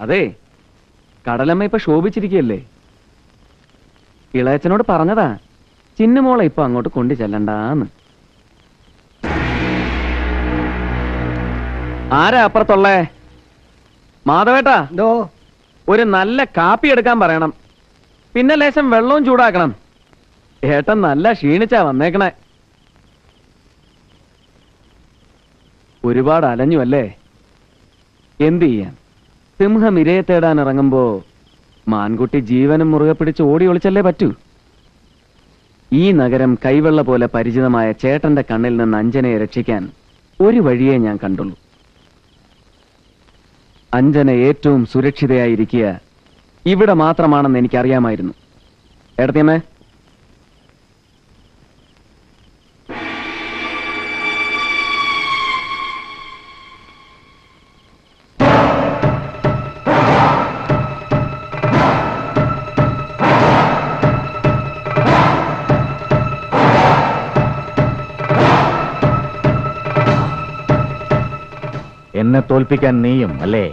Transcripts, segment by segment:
അതെ കടലമ്മ ഇപ്പൊ ശോഭിച്ചിരിക്കുകയല്ലേ? ഇളയച്ചനോട് പറഞ്ഞതാ ചിന്നുമോളെ ഇപ്പൊ അങ്ങോട്ട് കൊണ്ടു ചെല്ലണ്ടാന്ന്. ആരാ അപ്പുറത്തുള്ളേ? മാധവേട്ടാ എന്തോ? ഒരു നല്ല കാപ്പി എടുക്കാൻ പറയണം. പിന്നെ ലേശം വെള്ളവും ചൂടാക്കണം. ഏട്ടൻ നല്ല ക്ഷീണിച്ചാ വന്നേക്കണേ. ഒരുപാട് അലഞ്ഞു അല്ലേ? എന്ത് ചെയ്യാൻ? സിംഹം ഇരയെ തേടാൻ ഇറങ്ങുമ്പോ മാൻകുട്ടി ജീവനും മുറുകെ പിടിച്ച് ഓടി ഒളിച്ചല്ലേ പറ്റൂ? ഈ നഗരം കൈവെള്ള പോലെ പരിചിതമായ ചേട്ടന്റെ കണ്ണിൽ നിന്ന് അഞ്ജനയെ രക്ഷിക്കാൻ ഒരു വഴിയേ ഞാൻ കണ്ടുള്ളൂ. അഞ്ജന ഏറ്റവും സുരക്ഷിതയായിരിക്കുക ഇവിടെ മാത്രമാണെന്ന് എനിക്കറിയാമായിരുന്നു. ഏടത്തിയമ്മേ എന്നെ തോൽപ്പിക്കാൻ നീയും അല്ലേ?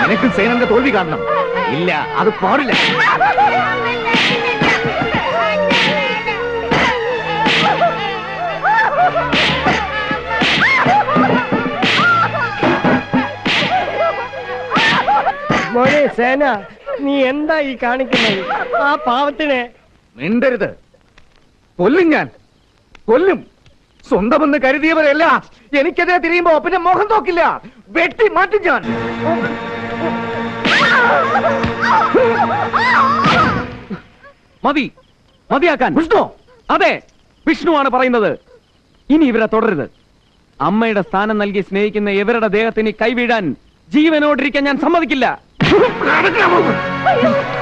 നിനക്ക് സേനന്റെ തോൽവി കാണണം. ഇല്ല അത് പാടില്ല. മോനെ സേന നീ എന്താ ഈ കാണിക്കുന്നത്? ആ പാവത്തിനെ. മിണ്ടരുത്. കൊല്ലും ഞാൻ. കൊല്ലും. സ്വന്തമെന്ന് കരുതിയവരല്ല. എനിക്കെതിരെ തിരിയുമ്പോ പിന്നെ മുഖം നോക്കില്ല. വെട്ടി മാറ്റും ഞാൻ. മതി. മതിയാക്കാൻ. വിഷ്ണു. അതെ. വിഷ്ണുവാണ് പറയുന്നത്. ഇനി ഇവരെ തുടരുത്. അമ്മയുടെ സ്ഥാനം നൽകി സ്നേഹിക്കുന്ന ഇവരുടെ ദേഹത്തിന് കൈവീഴാൻ ജീവനോടിരിക്കാൻ ഞാൻ സമ്മതിക്കില്ല. എടാ,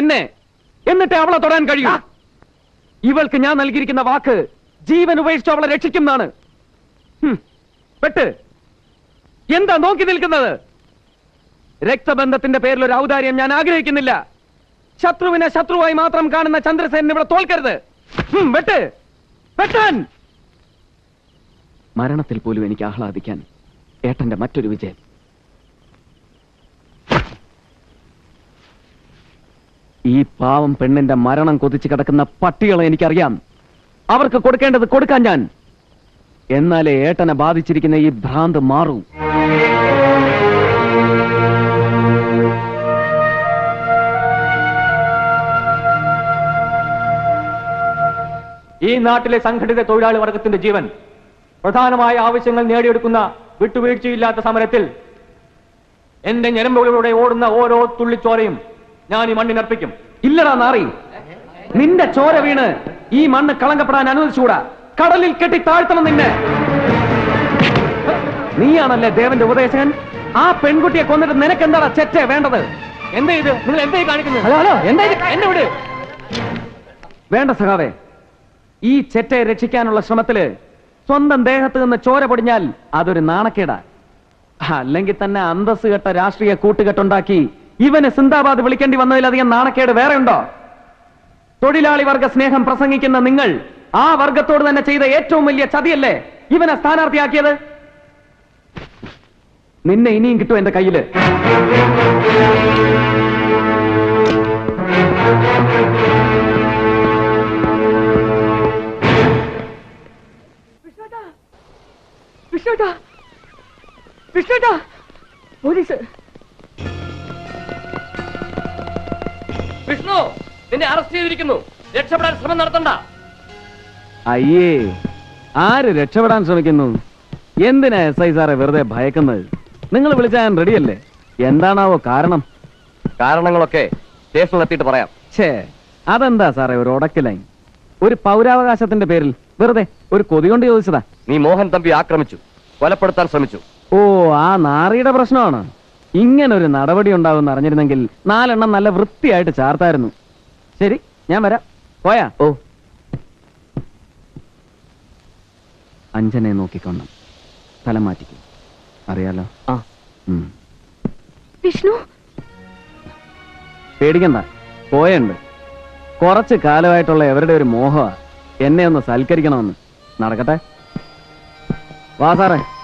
എന്നെ എന്നിട്ട് അവളെ തൊടാൻ കഴിയൂ. ഇവൾക്ക് ഞാൻ നൽകിയിരിക്കുന്ന വാക്ക് ജീവൻ ഉപേക്ഷിച്ച് അവളെ രക്ഷിക്കുന്നതാണ്. പെട്ട്. എന്താ നോക്കി നിൽക്കുന്നത്? രക്തബന്ധത്തിന്റെ പേരിൽ ഒരു ഔദാര്യം ഞാൻ ആഗ്രഹിക്കുന്നില്ല. ശത്രുവിനെ ശത്രുവായി മാത്രം കാണുന്ന ചന്ദ്രസേനൻ ഇവിടെ തോൽക്കരുത്. വെട്ട് വെട്ടാൻ മരണത്തിൽ പോലും എനിക്ക് ആഹ്ലാദിക്കാൻ ഏട്ടന്റെ മറ്റൊരു വിജയം ഈ പാവം പെണ്ണിന്റെ മരണം കൊതിച്ചു കിടക്കുന്ന പട്ടികളെ എനിക്കറിയാം. അവർക്ക് കൊടുക്കേണ്ടത് കൊടുക്കാൻ ഞാൻ. എന്നാലേ ഏട്ടനെ ബാധിച്ചിരിക്കുന്ന ഈ ഭ്രാന്ത് മാറൂ. ഈ നാട്ടിലെ സംഘടിത തൊഴിലാളി വർഗത്തിന്റെ ജീവൻ പ്രധാനമായ ആവശ്യങ്ങൾ നേടിയെടുക്കുന്ന വിട്ടുവീഴ്ചയില്ലാത്ത സമരത്തിൽ എന്റെ ഞരമ്പുകളിലൂടെ ഓടുന്ന ഓരോ തുള്ളിച്ചോരയും ഞാൻ ഈ മണ്ണിനർപ്പിക്കും ഇല്ലടാ നാറി. നിന്റെ ചോര വീണ് ഈ മണ്ണ് കളങ്കപ്പെടാൻ അനുവദിച്ചുകൂടാ. കടലിൽ കെട്ടി താഴ്ത്തണം നിന്നെ. നീയാണല്ലേ ദേവന്റെ ഉപദേശകൻ? ആ പെൺകുട്ടിയെ കൊന്നിട്ട് നിനക്ക് എന്താടാ ചെറ്റ വേണ്ടത്? എന്താ ഇത്? നിങ്ങൾ എന്തായി കാണിക്കുന്നത്? Hello hello. എന്താ ഇത്? എന്നെ വിട്. വേണ്ട സഹാവേ ഈ ചെറ്റയെ രക്ഷിക്കാനുള്ള ശ്രമത്തിൽ സ്വന്തം ദേഹത്ത് നിന്ന് ചോര പൊടിഞ്ഞാൽ അതൊരു നാണക്കേടാ. അല്ലെങ്കിൽ തന്നെ അന്തസ്സുകെട്ട രാഷ്ട്രീയ കൂട്ടുകെട്ടുണ്ടാക്കി ഇവന് സിന്ദാബാദ് വിളിക്കേണ്ടി വന്നതിലധികം നാണക്കേട് വേറെ ഉണ്ടോ തൊഴിലാളി വർഗ സ്നേഹം പ്രസംഗിക്കുന്ന നിങ്ങൾ ആ വർഗത്തോട് തന്നെ ചെയ്ത ഏറ്റവും വലിയ ചതിയല്ലേ ഇവനെ സ്ഥാനാർത്ഥിയാക്കിയത്? നിന്നെ ഇനിയും കിട്ടും എന്റെ കയ്യിൽ. അറസ്റ്റ് ചെയ്തിരിക്കുന്നു. രക്ഷപ്പെടാൻ ശ്രമം നടത്തണ്ട. അയ്യേ ആര് രക്ഷപ്പെടാൻ ശ്രമിക്കുന്നു? എന്തിനാ എസ് ഐ സാറെ വെറുതെ ഭയക്കുന്നത്? നിങ്ങൾ വിളിച്ചാൽ ഞാൻ റെഡിയല്ലേ? എന്താണാവോ കാരണം? കാരണങ്ങളൊക്കെ സ്റ്റേഷനിലെത്തിയിട്ട് പറയാം. ഛേ അതെന്താ സാറേ ഒരു ഉടക്കിലായി? ഒരു പൗരാവകാശത്തിന്റെ പേരിൽ വെറുതെ ഒരു കൊതി കൊണ്ട് ചോദിച്ചതാ. നീ മോഹൻ തമ്പി ആക്രമിച്ചു കൊലപ്പെടുത്താൻ ശ്രമിച്ചു. ഓ ആ നാറിയുടെ പ്രശ്നമാണ്. ഇങ്ങനെ ഒരു നടപടി ഉണ്ടാവുമെന്ന് അറിഞ്ഞിരുന്നെങ്കിൽ നാലെണ്ണം നല്ല വൃത്തിയായിട്ട് ചാർത്തായിരുന്നു. ശരി ഞാൻ വരാം. പോയാ? ഓ. അഞ്ജനെ നോക്കിക്കൊണ്ണം സ്ഥലം മാറ്റിക്കും. അറിയാലോ? ആ. വിഷ്ണു? പേടിക്കണ്ട. പോയുണ്ട്. കുറച്ച് കാലമായിട്ടുള്ള എവരുടെ ഒരു മോഹമാ. എന്നെ ഒന്ന് സൽക്കരിക്കണമെന്ന്. നടക്കട്ടെ? വാ സാറേ.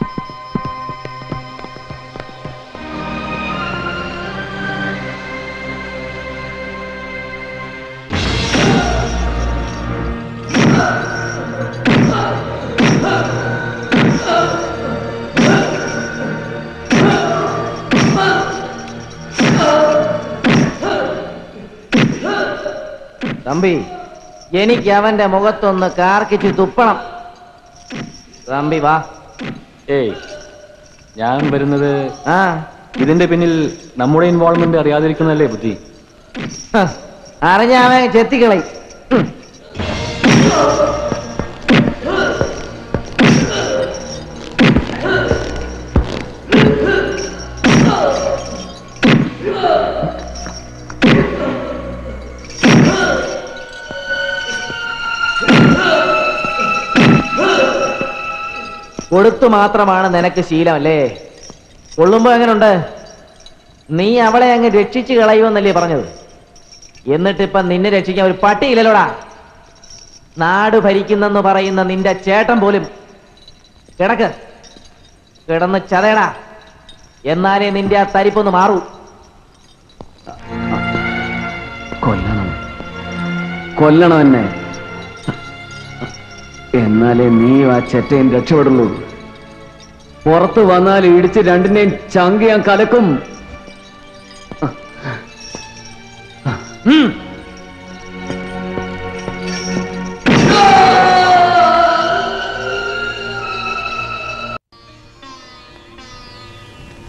തമ്പി എനിക്ക് അവന്റെ മുഖത്തൊന്ന് കാർക്കിച്ച് തുപ്പണം. തമ്പി വാ. ഏയ് ഞാൻ വരുന്നത് ആ. ഇതിന്റെ പിന്നിൽ നമ്മുടെ ഇൻവോൾവ്മെന്റ് അറിയാതിരിക്കുന്നല്ലേ ബുദ്ധി? അറിഞ്ഞാവേ അറിഞ്ഞ കൊടുത്തു മാത്രമാണ് നിനക്ക് ശീലം അല്ലേ കൊള്ളുമ്പോ എങ്ങനുണ്ട്? നീ അവളെ അങ്ങ് രക്ഷിച്ചു കളയുമെന്നല്ലേ പറഞ്ഞത്. എന്നിട്ടിപ്പം നിന്നെ രക്ഷിക്കാൻ ഒരു പട്ടിയില്ലല്ലോടാ. നാട് ഭരിക്കുന്നെന്ന് പറയുന്ന നിന്റെ ചേട്ടൻ പോലും. കിടക്ക്. കിടന്ന് ചതയടാ. എന്നാലേ നിന്റെ ആ തരിപ്പൊന്ന് മാറൂ. കൊല്ലണം. കൊല്ലണം എന്നെ. എന്നാലേ നീ ആ ചെറ്റയും രക്ഷപ്പെടുള്ളൂ. പുറത്ത് വന്നാൽ ഇടിച്ച് രണ്ടിനെയും ചങ്ക് ഞാൻ കലക്കും.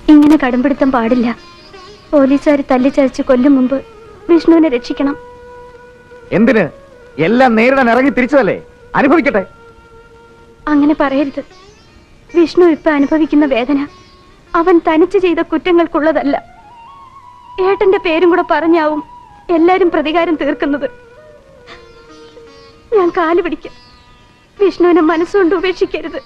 ഇങ്ങനെ കടുംപിടുത്തം പാടില്ല. പോലീസുകാർ തല്ലിച്ചതച്ച് കൊല്ലും മുമ്പ് വിഷ്ണുവിനെ രക്ഷിക്കണം. എന്തിന്? എല്ലാം നേരിടാൻ ഇറങ്ങി തിരിച്ചതല്ലേ? അനുഭവിക്കട്ടെ. അങ്ങനെ പറയരുത്. വിഷ്ണു ഇപ്പൊ അനുഭവിക്കുന്ന വേദന അവൻ തനിച്ച് ചെയ്ത കുറ്റങ്ങൾക്കുള്ളതല്ല. ഏട്ടന്റെ പേരും കൂടെ പറഞ്ഞാവും എല്ലാരും പ്രതികാരം തീർക്കുന്നത്. ഞാൻ കാൽ പിടിക്കും. വിഷ്ണുവിനെ മനസ്സുകൊണ്ട് ഉപേക്ഷിക്കരുത്.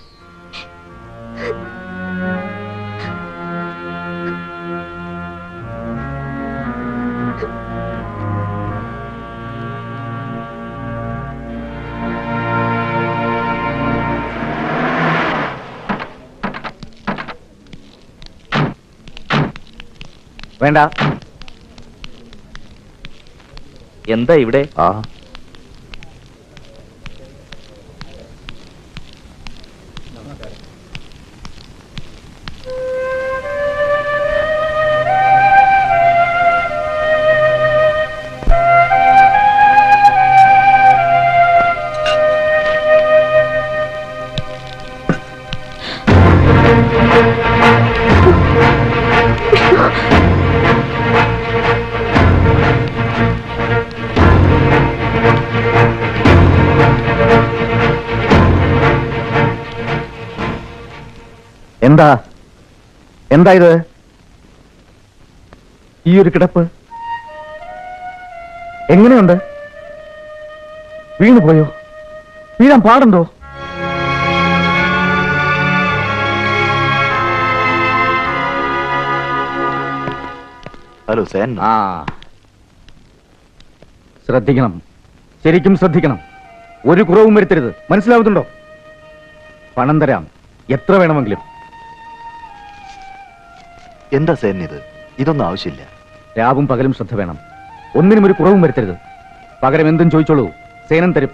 വേണ്ട. എന്താ ഇവിടെ? ആ. എന്താ? എന്താ ഇത്? ഈ ഒരു കിടപ്പ്? എങ്ങനെയുണ്ട്? വീണു പോയോ വീഴാൻ പാടുണ്ടോ? ഹലോ സേൻ. ആ. ശ്രദ്ധിക്കണം. ശരിക്കും ശ്രദ്ധിക്കണം. ഒരു കുറവും വരുത്തരുത്. മനസ്സിലാവുന്നുണ്ടോ? പണം തരാം. എത്ര വേണമെങ്കിലും. എന്താ സേൻ ഇത്? ഇതൊന്നും ആവശ്യമില്ല. രാവും പകലും ശ്രദ്ധ വേണം. ഒന്നിനും ഒരു കുറവും വരുത്തരുത്. പകരം എന്തും ചോദിച്ചോളൂ. സേനൻ തരും.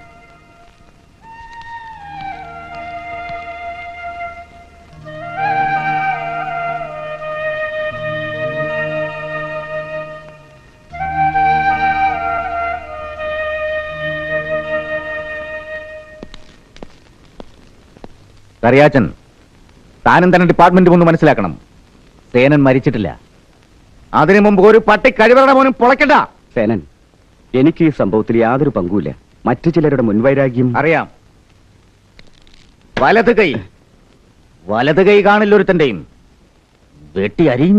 കറിയാച്ചൻ താനും തന്നെ ഡിപ്പാർട്ട്മെന്റ് ഒന്ന് മനസ്സിലാക്കണം. സേനൻ മരിച്ചിട്ടില്ല. അതിനു മുമ്പ് ഒരു പട്ടി കഴിവരുടെ മോനും പൊളക്കണ്ട സേനൻ എനിക്ക് ഈ സംഭവത്തിൽ യാതൊരു പങ്കുമില്ല. മറ്റു ചിലരുടെ മുൻവൈരാഗ്യം അറിയാം. വലത് കൈ. വലത് കൈ കാണില്ല ഒരുത്തന്റെയും വെട്ടി അരിയും